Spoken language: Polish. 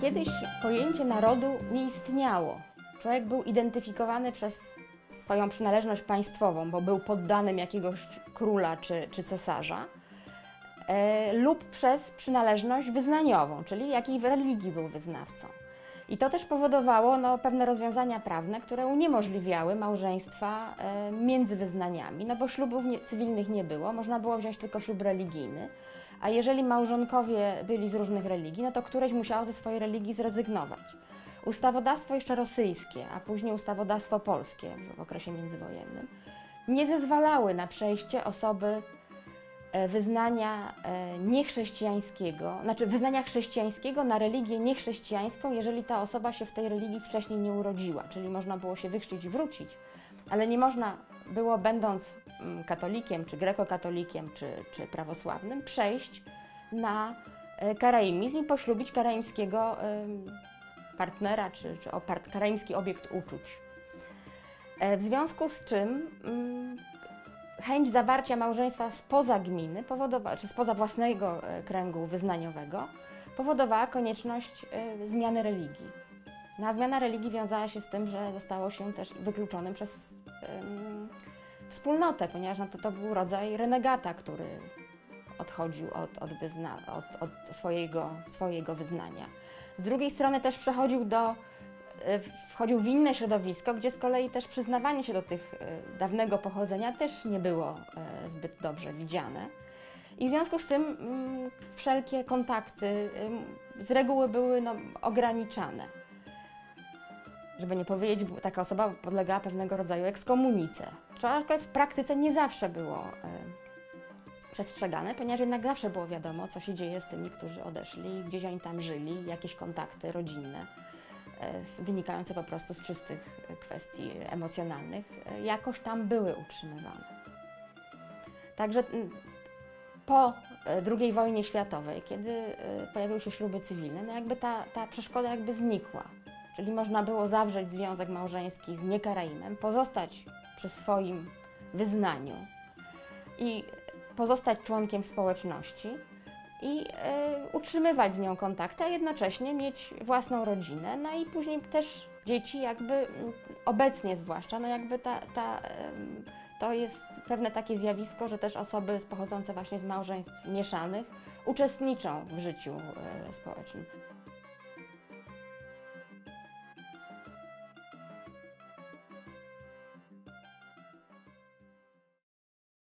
Kiedyś pojęcie narodu nie istniało. Człowiek był identyfikowany przez swoją przynależność państwową, bo był poddanym jakiegoś króla czy, czy cesarza, e, lub przez przynależność wyznaniową, czyli jakiej religii był wyznawcą. I to też powodowało no, pewne rozwiązania prawne, które uniemożliwiały małżeństwa e, między wyznaniami, no bo ślubów nie, cywilnych nie było, można było wziąć tylko ślub religijny. A jeżeli małżonkowie byli z różnych religii, no to któreś musiało ze swojej religii zrezygnować. Ustawodawstwo jeszcze rosyjskie, a później ustawodawstwo polskie w okresie międzywojennym nie zezwalały na przejście osoby e, wyznania e, niechrześcijańskiego, znaczy wyznania chrześcijańskiego na religię niechrześcijańską, jeżeli ta osoba się w tej religii wcześniej nie urodziła, czyli można było się wychrzcić i wrócić, ale nie można było, będąc katolikiem, czy grekokatolikiem, czy, czy prawosławnym, przejść na e, karaimizm i poślubić karaimskiego partnera, czy, czy karaimski obiekt uczuć. E, w związku z czym mm, chęć zawarcia małżeństwa spoza gminy, powodowała, czy spoza własnego e, kręgu wyznaniowego, powodowała konieczność zmiany religii. No, a zmiana religii wiązała się z tym, że zostało się też wykluczonym przez wspólnotę, ponieważ no to, to był rodzaj renegata, który odchodził od, od, wyzna, od, od swojego, swojego wyznania. Z drugiej strony też przechodził do, e, wchodził w inne środowisko, gdzie z kolei też przyznawanie się do tych e, dawnego pochodzenia też nie było e, zbyt dobrze widziane. I w związku z tym mm, wszelkie kontakty z reguły były no, ograniczane. Żeby nie powiedzieć, taka osoba podlegała pewnego rodzaju ekskomunice co akurat w praktyce nie zawsze było y, przestrzegane, ponieważ jednak zawsze było wiadomo, co się dzieje z tymi, którzy odeszli, gdzieś oni tam żyli, jakieś kontakty rodzinne, y, wynikające po prostu z czystych kwestii emocjonalnych, jakoś tam były utrzymywane. Także po II wojnie światowej, kiedy pojawiły się śluby cywilne, no jakby ta, ta przeszkoda jakby znikła. Czyli można było zawrzeć związek małżeński z niekaraimem, pozostać przy swoim wyznaniu i pozostać członkiem społeczności i y, utrzymywać z nią kontakty, a jednocześnie mieć własną rodzinę, no i później też dzieci jakby obecnie zwłaszcza, no jakby ta, ta, y, to jest pewne takie zjawisko, że też osoby pochodzące właśnie z małżeństw mieszanych uczestniczą w życiu y, społecznym.